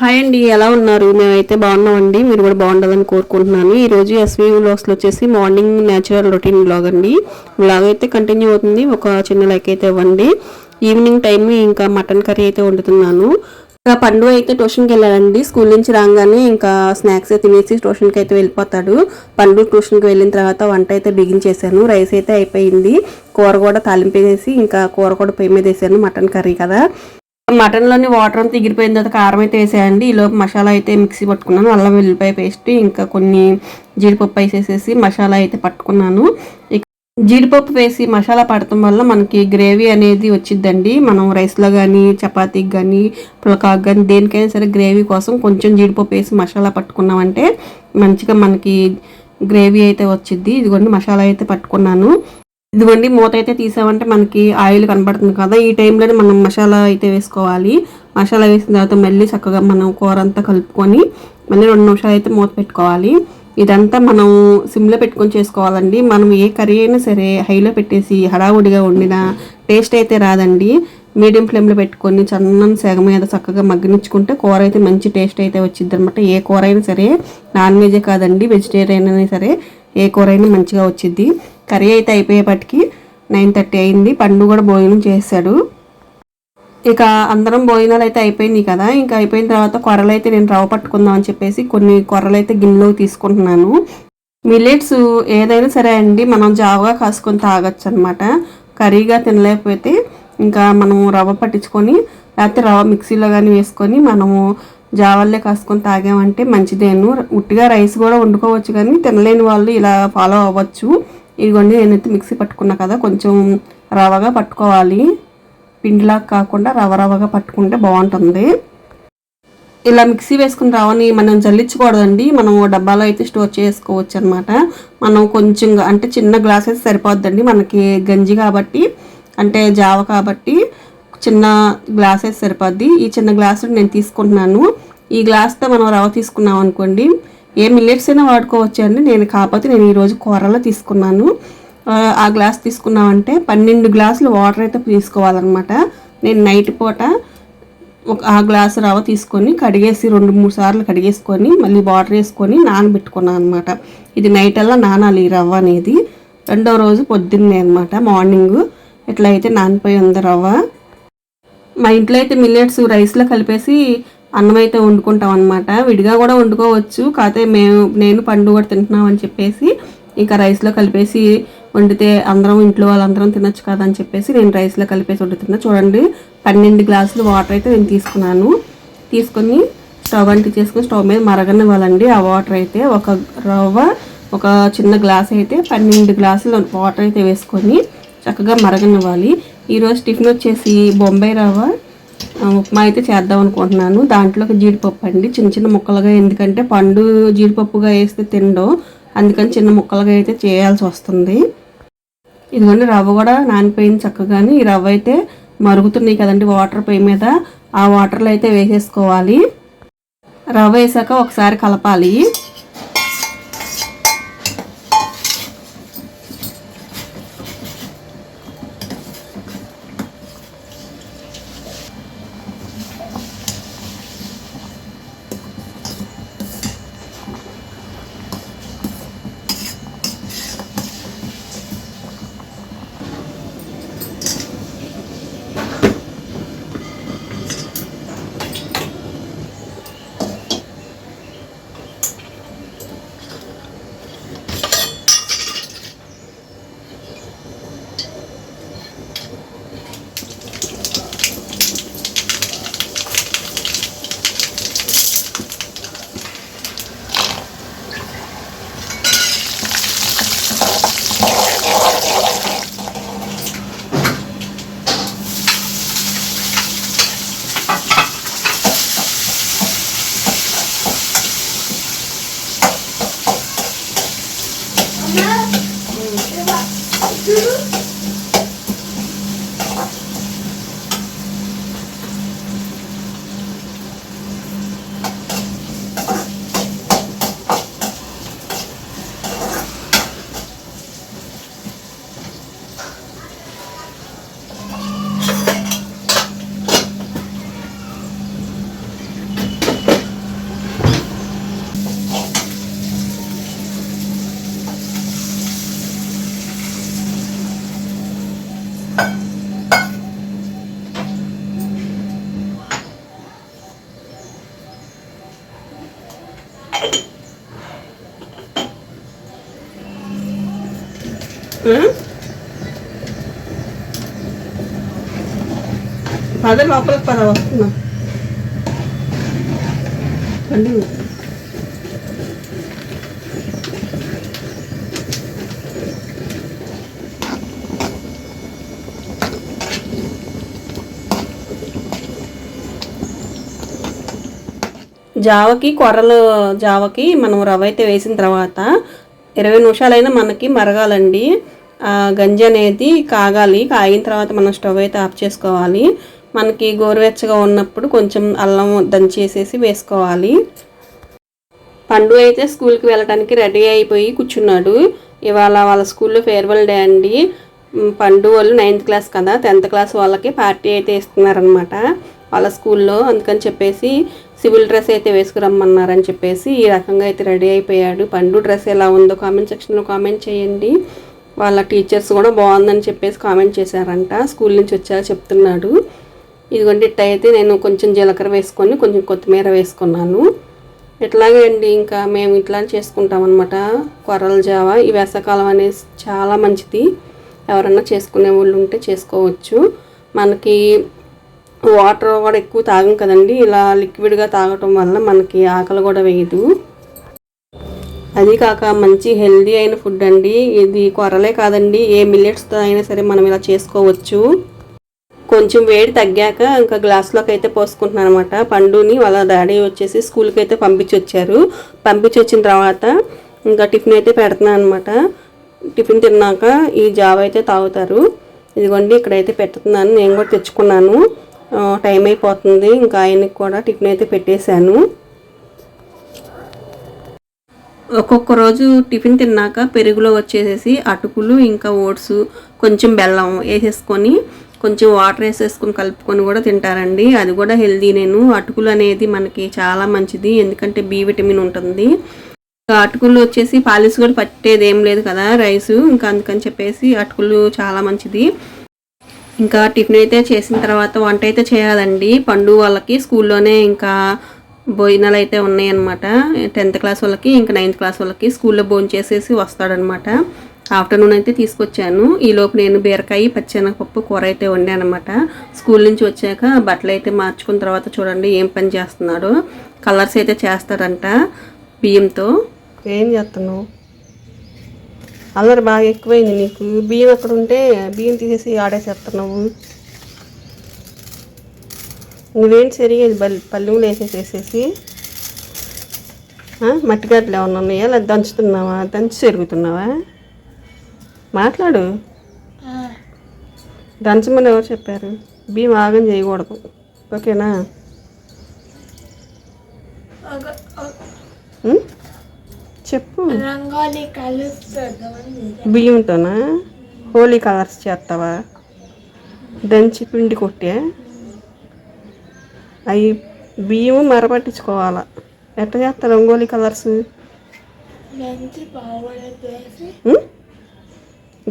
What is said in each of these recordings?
Hi అండి ఎలా ఉన్నారు? మేమైతే బాగున్నామండి మీరు కూడా బాగుండదని కోరుకుంటున్నాను. ఈరోజు ఎస్వి ఎస్వీ వ్లాగ్స్లో వచ్చేసి మార్నింగ్ న్యాచురల్ రొటీన్ వ్లాగ్ అండి. వ్లాగ్ అయితే కంటిన్యూ అవుతుంది ఒక చిన్న లైక్ అయితే ఇవ్వండి. ఈవినింగ్ టైం ఇంకా మటన్ కర్రీ అయితే వండుతున్నాను. ఇంకా పండు అయితే ట్యూషన్కి వెళ్ళాడండి స్కూల్ నుంచి రాగానే ఇంకా స్నాక్స్ తినేసి ట్యూషన్కి అయితే వెళ్ళిపోతాడు. పండు ట్యూషన్కి వెళ్ళిన తర్వాత వంట అయితే బిగించేసాను రైస్ అయితే అయిపోయింది. కూర కూడా తాలింపు వేసి ఇంకా కూర కూడా పొయ్యి మీద వేసాను మటన్ కర్రీ కదా. మటన్లోని వాటర్ అంతా ఎగిరిపోయిన తర్వాత కారం అయితే వేసేయండి. ఈలోపు మసాలా అయితే మిక్సీ పట్టుకున్నాను. అల్లం వెల్లిపాయ పేస్ట్ ఇంకా కొన్ని జీడిపప్పు వేసేసేసి మసాలా అయితే పట్టుకున్నాను. జీడిపప్పు వేసి మసాలా పడటం వల్ల మనకి గ్రేవీ అనేది వచ్చిద్దండి. మనం రైస్లో కానీ చపాతీకి కానీ పులకాకు కానీ దేనికైనా సరే గ్రేవీ కోసం కొంచెం జీడిపప్పు వేసి మసాలా పట్టుకున్నామంటే మంచిగా మనకి గ్రేవీ అయితే వచ్చిద్ది. ఇదిగోండి మసాలా అయితే పట్టుకున్నాను. ఇదిగోండి మూత అయితే తీసామంటే మనకి ఆయిల్ కనబడుతుంది కదా. ఈ టైంలోనే మనం మసాలా అయితే వేసుకోవాలి. మసాలా వేసిన తర్వాత మళ్ళీ చక్కగా మనం కూర అంతా కలుపుకొని మళ్ళీ రెండు నిమిషాలు అయితే మూత పెట్టుకోవాలి. ఇదంతా మనం సిమ్లో పెట్టుకొని చేసుకోవాలండి. మనం ఏ కర్రీ అయినా సరే హైలో పెట్టేసి హడావుడిగా వండిన టేస్ట్ అయితే రాదండి. మీడియం ఫ్లేమ్లో పెట్టుకొని చన్నని సెగ మీద చక్కగా మగ్గనిచ్చుకుంటే కూర అయితే మంచి టేస్ట్ అయితే వచ్చింది అనమాట ఏ కూర అయినా సరే నాన్ వెజే కాదండి. వెజిటేరియన్ అయినా సరే ఏ కూర అయినా మంచిగా వచ్చింది కర్రీ అయితే అయిపోయేపటికి నైన్ థర్టీ అయింది. పండు కూడా భోజనం చేశాడు. ఇక అందరం భోజనాలు అయితే అయిపోయింది కదా. ఇంకా అయిపోయిన తర్వాత కొర్రలు అయితే నేను రవ్వ పట్టుకుందాం అని చెప్పేసి కొన్ని కొర్రలు అయితే గిన్నెలో తీసుకుంటున్నాను. మిల్లెట్స్ ఏదైనా సరే అండి మనం జావగా కాసుకొని తాగొచ్చు అనమాట కర్రీగా తినలేకపోతే ఇంకా మనము రవ్వ పట్టించుకొని లేకపోతే రవ్వ మిక్సీలో కానీ వేసుకొని మనము జావల్లే కాసుకొని తాగామంటే మంచిదేను. ఉట్టిగా రైస్ కూడా వండుకోవచ్చు కానీ తినలేని వాళ్ళు ఇలా ఫాలో అవ్వచ్చు. ఇదిగోండి నేనైతే మిక్సీ పట్టుకున్నా కదా కొంచెం రవ్వగా పట్టుకోవాలి. పిండిలా కాకుండా రవ రవగా పట్టుకుంటే బాగుంటుంది. ఇలా మిక్సీ వేసుకుని రవని మనం జల్లించకూడదండి. మనం డబ్బాలో అయితే స్టోర్ చేసుకోవచ్చు అనమాట మనం కొంచెం అంటే చిన్న గ్లాస్ అయితే సరిపోద్దండి మనకి గంజి కాబట్టి అంటే జావ కాబట్టి. చిన్న గ్లాస్ అయితే సరిపోద్ది. ఈ చిన్న గ్లాస్ నేను తీసుకుంటున్నాను. ఈ గ్లాస్తో మనం రవ్వ తీసుకున్నాం అనుకోండి ఏ మిల్లెట్స్ అయినా వాడుకోవచ్చు అండి. నేను కాకపోతే నేను ఈరోజు కూరలో తీసుకున్నాను. ఆ గ్లాస్ తీసుకున్నామంటే పన్నెండు గ్లాసులు వాటర్ అయితే తీసుకోవాలన్నమాట. నేను నైట్ పూట ఒక ఆ గ్లాస్ రవ్వ తీసుకొని కడిగేసి రెండు మూడు సార్లు కడిగేసుకొని మళ్ళీ వాటర్ వేసుకొని నానబెట్టుకున్నాను అనమాట ఇది నైట్ అలా నానాలి ఈ రవ్వ అనేది. రెండో రోజు పొద్దున్నే అనమాట మార్నింగ్ ఇట్లా అయితే నానిపోయి ఉంది రవ్వ. మా ఇంట్లో అయితే మిల్లెట్స్ రైస్లో కలిపేసి అన్నం అయితే వండుకుంటాం అనమాట విడిగా కూడా వండుకోవచ్చు. కాకపోతే మేము నేను పండు కూడా తింటున్నాం అని చెప్పేసి ఇంకా రైస్లో కలిపేసి వండితే అందరం ఇంట్లో వాళ్ళందరం తినొచ్చు కదా అని చెప్పేసి నేను రైస్లో కలిపేసి వండుతున్నా. చూడండి పన్నెండు గ్లాసులు వాటర్ అయితే నేను తీసుకున్నాను. తీసుకొని స్టవ్ అంటి చేసుకుని స్టవ్ మీద మరగనివ్వాలండి. ఆ వాటర్ అయితే ఒక రవ్వ ఒక చిన్న గ్లాస్ అయితే పన్నెండు గ్లాసులు వాటర్ అయితే వేసుకొని చక్కగా మరగనివ్వాలి. ఈరోజు టిఫిన్ వచ్చేసి బొంబాయి రవ్వ ఉప్మా అయితే చేద్దాం అనుకుంటున్నాను. దాంట్లోకి జీడిపప్పు అండి. చిన్న చిన్న ముక్కలుగా ఎందుకంటే పండు జీడిపప్పుగా వేస్తే తినడం. అందుకని చిన్న ముక్కలుగా అయితే చేయాల్సి వస్తుంది. ఇదిగోండి రవ్వ కూడా నానిపోయింది చక్కగాని. ఈ రవ్వ అయితే మరుగుతున్నాయి కదండి వాటర్ పొయ్యి మీద. ఆ వాటర్లో అయితే వేసేసుకోవాలి. రవ్వ వేసాక ఒకసారి కలపాలి. పద లోపలికి పద వస్తున్నా. రండి. జావకి కొర్రలు జావకి మనం రవ్వ అయితే వేసిన తర్వాత ఇరవై నిమిషాలైనా మనకి మరగాలండి. గంజి అనేది కాగాలి కాగిన తర్వాత మనం స్టవ్ అయితే ఆఫ్ చేసుకోవాలి. మనకి గోరువెచ్చగా ఉన్నప్పుడు కొంచెం అల్లం దంచేసేసి వేసుకోవాలి. పండు అయితే స్కూల్కి వెళ్ళడానికి రెడీ అయిపోయి కూర్చున్నాడు. ఇవాళ వాళ్ళ స్కూల్లో ఫేర్వెల్ డే అండి. పండు వాళ్ళు నైన్త్ క్లాస్ కదా టెన్త్ క్లాస్ వాళ్ళకి పార్టీ అయితే ఇస్తున్నారనమాట వాళ్ళ స్కూల్లో అందుకని చెప్పేసి సివిల్ డ్రెస్ అయితే వేసుకురమ్మన్నారని చెప్పేసి ఈ రకంగా అయితే రెడీ అయిపోయాడు. పండు డ్రెస్ ఎలా ఉందో కామెంట్ సెక్షన్లో కామెంట్ చేయండి. వాళ్ళ టీచర్స్ కూడా బాగుందని చెప్పేసి కామెంట్ చేశారంట. స్కూల్ నుంచి వచ్చాక చెప్తున్నాడు. ఇదిగోండి ఇట్ట అయితే నేను కొంచెం జీలకర్ర వేసుకొని కొంచెం కొత్తిమీర వేసుకున్నాను. ఇట్లాగే అండి ఇంకా మేము ఇట్లా చేసుకుంటాం అనమాట కొర్రల జావ ఈ వేసవకాలం అనేది చాలా మంచిది. ఎవరన్నా చేసుకునే వాళ్ళు ఉంటే చేసుకోవచ్చు. మనకి వాటర్ కూడా ఎక్కువ తాగం కదండి. ఇలా లిక్విడ్గా తాగటం వల్ల మనకి ఆకలి కూడా వేయదు. అది కాక మంచి హెల్దీ అయిన ఫుడ్ అండి. ఇది కొర్రలే కాదండి. ఏ మిల్లెట్స్తో అయినా సరే మనం ఇలా చేసుకోవచ్చు. కొంచెం వేడి తగ్గాక ఇంకా గ్లాస్లోకి అయితే పోసుకుంటున్నాను అనమాట పండుని వాళ్ళ డాడీ వచ్చేసి స్కూల్కి అయితే పంపించి వచ్చారు పంపించి వచ్చిన తర్వాత ఇంకా టిఫిన్ అయితే పెడుతున్నాను అనమాట టిఫిన్ తిన్నాక ఈ జావ అయితే తాగుతారు. ఇదిగోండి ఇక్కడైతే పెట్టుతున్నాను నేను కూడా తెచ్చుకున్నాను. టైం అయిపోతుంది. ఇంకా ఆయనకి కూడా టిఫిన్ అయితే పెట్టేశాను. ఒక్కొక్క రోజు టిఫిన్ తిన్నాక పెరుగులో వచ్చేసేసి అటుకులు ఇంకా ఓట్స్ కొంచెం బెల్లం వేసేసుకొని కొంచెం వాటర్ వేసేసుకొని కలుపుకొని కూడా తింటారండి. అది కూడా హెల్దీ నేను. అటుకులు అనేది మనకి చాలా మంచిది. ఎందుకంటే బి విటమిన్ ఉంటుంది. ఇంకా అటుకులు వచ్చేసి పాలిస్ కూడా పట్టేది ఏం లేదు కదా రైస్. ఇంకా అందుకని చెప్పేసి అటుకులు చాలా మంచిది. ఇంకా టిఫిన్ అయితే చేసిన తర్వాత వంట అయితే చేయాలండి. పండు వాళ్ళకి స్కూల్లోనే ఇంకా భోజనాలు అయితే ఉన్నాయన్నమాట. టెన్త్ క్లాస్ వాళ్ళకి ఇంకా నైన్త్ క్లాస్ వాళ్ళకి స్కూల్లో భోజనం చేసేసి వస్తాడనమాట ఆఫ్టర్నూన్ అయితే తీసుకొచ్చాను. ఈ లోపు నేను బీరకాయ పచ్చెనగపప్పు కూర అయితే వండాను అనమాట స్కూల్ నుంచి వచ్చాక బట్టలు అయితే మార్చుకున్న తర్వాత చూడండి ఏం పని చేస్తున్నాడు. కలర్స్ అయితే చేస్తాడంట బియ్యంతో. ఏం చేస్తున్నావు? అల్లరి బాగా ఎక్కువైంది నీకు. బియ్యం అక్కడ ఉంటే బియ్యం తీసేసి ఆడేసేస్తున్నావు. నువ్వేంటి సరిగా బల్ పల్లెములు వేసేసేసేసి ఆ, మట్టి ఏమన్నా ఉన్నాయా? లేదా దంచుతున్నావా? దంచి చెరుగుతున్నావా? మాట్లాడు. దంచమని ఎవరు చెప్పారు? బియ్యం ఆగం చేయకూడదు. ఓకేనా? చెప్పు. బియ్యంతోనా హోలీ కలర్స్ చేస్తావా? దంచి పిండి కొట్టే. అవి బియ్యం మరపట్టించుకోవాలా. ఎట్లా చేస్తారు రంగోలీ కలర్స్?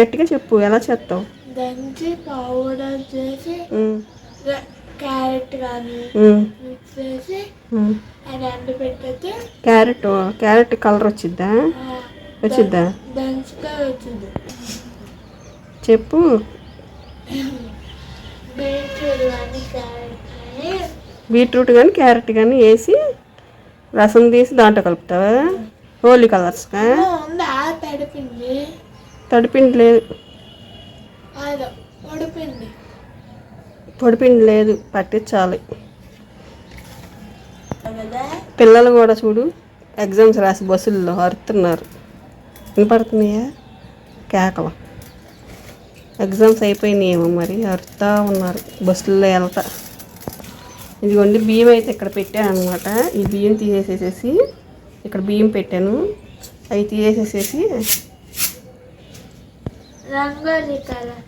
గట్టిగా చెప్పు ఎలా చేస్తావు దంచి పౌడర్ చేసి క్యారెట్ కానీ ఉం, మిక్స్ చేసి క్యారెట్ క్యారెట్ కలర్ వచ్చిద్దా? వచ్చిద్దా? దంచితే వచ్చింది. చెప్పు. బీట్రూట్ కానీ క్యారెట్ కానీ. వేసి రసం తీసి దాంట్లో కలుపుతావా? హోలీ తడిపింది. తడిపిండి లేదు. పొడిపిండి లేదు పట్టించాలి. పిల్లలు కూడా చూడు ఎగ్జామ్స్ రాసి బస్సుల్లో అరుతున్నారు. వినపడుతున్నాయా? కేకలు. ఎగ్జామ్స్ అయిపోయినాయేమో మరి అరుతా ఉన్నారు బస్సుల్లో వెళ్తా ఇదిగోండి బియ్యం అయితే ఇక్కడ పెట్టాను అనమాట ఈ బియ్యం తీసేసేసి ఇక్కడ బియ్యం పెట్టాను. అవి తీసేసేసి రంగోలి కలర్.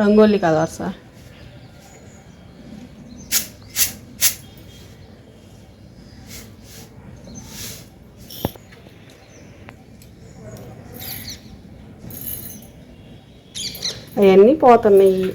రంగోలీ కలర్సా అవన్నీ పోతున్నాయి.